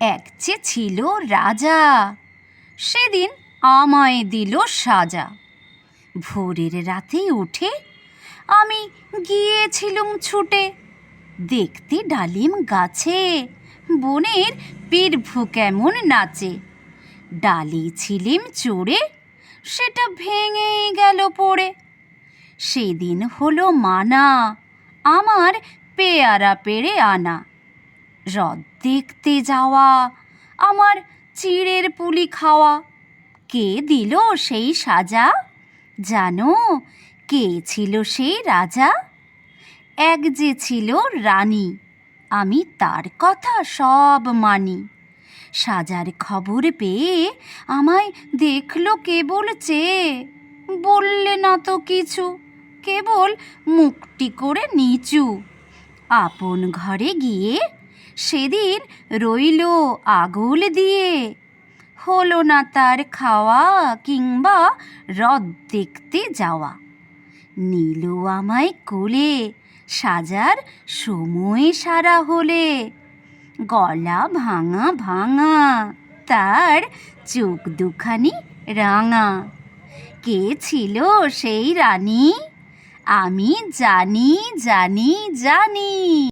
এক যে ছিল রাজা, সেদিন আমায় দিল সাজা। ভোরের রাতে উঠে আমি গিয়েছিলুম ছুটে, দেখতে ডালিম গাছে, বনের বীরভু কেমন নাচে। ডালি ছিলিম চড়ে, সেটা ভেঙে গেল পড়ে। সেদিন হলো মানা, আমার পেয়ারা পেড়ে আনা। হ্রদ দেখতে যাওয়া, আমার চিড়ের পুলি খাওয়া। কে দিল সেই সাজা? জানো, কে ছিল সেই রাজা? এক যে ছিল রানী, আমি তার কথা সব মানি। সাজার খবর পেয়ে আমায় দেখল কেবল চেয়ে বললে না তো কিছু, কেবল মুখটি করে নিচু। আপন ঘরে গিয়ে সেদিন রইল আগুল দিয়ে। হলো না তার খাওয়া কিংবা হ্রদ দেখতে যাওয়া। নীলু আমায় কোলে, সাজার সময় সারা হলে। গলা ভাঙা ভাঙা, তার চোখ দুখানি রাঙা। কে ছিল সেই রানী? আমি জানি জানি জানি।